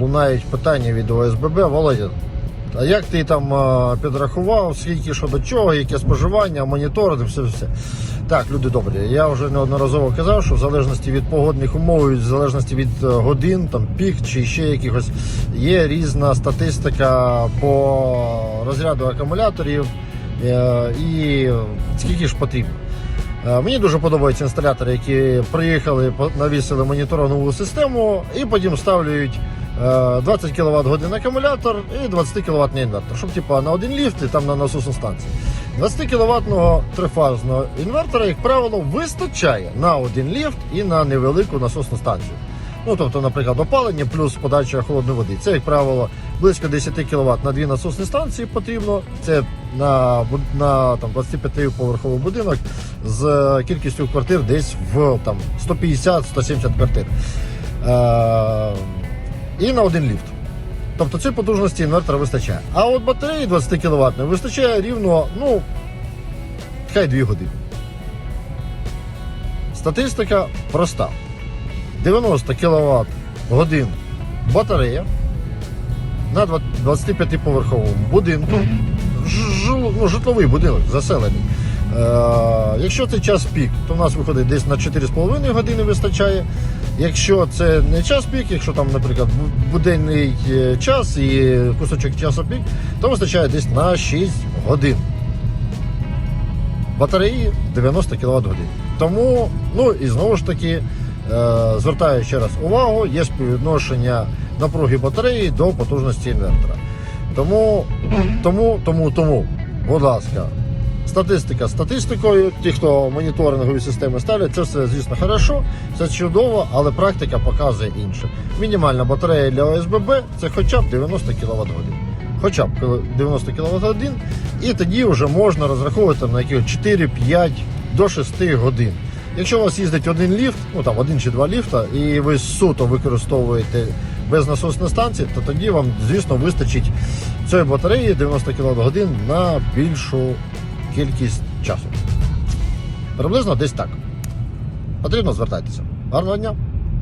лунають питання від ОСББ. Володя, а як ти там е, підрахував, скільки що до чого, яке споживання, моніторинг, все все. Так, люди добрі. Я вже неодноразово казав, що в залежності від погодних умов, в залежності від е, годин, там пік чи ще якихось, є різна статистика по розряду акумуляторів е, і скільки ж потрібно. Мені дуже подобаються інсталятори, які приїхали, навісили моніторингову систему і потім ставлюють 20 кВт годин акумулятор і 20 кВт інвертор. Щоб типу, на один ліфт і там на насосну станцію. 20 кВт трифазного інвертора, як правило, вистачає на один ліфт і на невелику насосну станцію. Ну, тобто, наприклад, опалення плюс подача холодної води. Це, як правило, близько 10 кВт на дві насосні станції потрібно. Це на, на там, 25-поверховий будинок з кількістю квартир десь в там, 150-170 квартир. Е, і на один ліфт. Тобто цієї потужності інвертора вистачає. А от батареї 20 кВт вистачає рівно, ну, хай 2 години. Статистика проста. 90 кВт годин батарея на 25-поверховому будинку. Ну, житловий будинок заселений. Е, якщо це час пік, то в нас виходить десь на 4,5 години вистачає. Якщо це не час пік, якщо там, наприклад, буденний е, час і кусочок часу пік, то вистачає десь на 6 годин. Батареї 90 кВт годин. Тому, ну і знову ж таки, е, звертаю ще раз увагу, є співвідношення напруги батареї до потужності інвертора. Тому, тому, тому, тому, будь ласка, статистика статистикою. Ті, хто моніторингові системи ставлять, це все, звісно, хорошо, це чудово, але практика показує інше. Мінімальна батарея для ОСББ це хоча б 90 кВт годин. Хоча б 90 кВт годин, і тоді вже можна розраховувати на яких 4-5 до 6 годин. Якщо у вас їздить один ліфт, ну там один чи два ліфта, і ви суто використовуєте безнасосні станції, то тоді вам, звісно, вистачить цієї батареї 90 кВт годин на більшу кількість часу. Приблизно десь так. Потрібно звертатися. Гарного дня!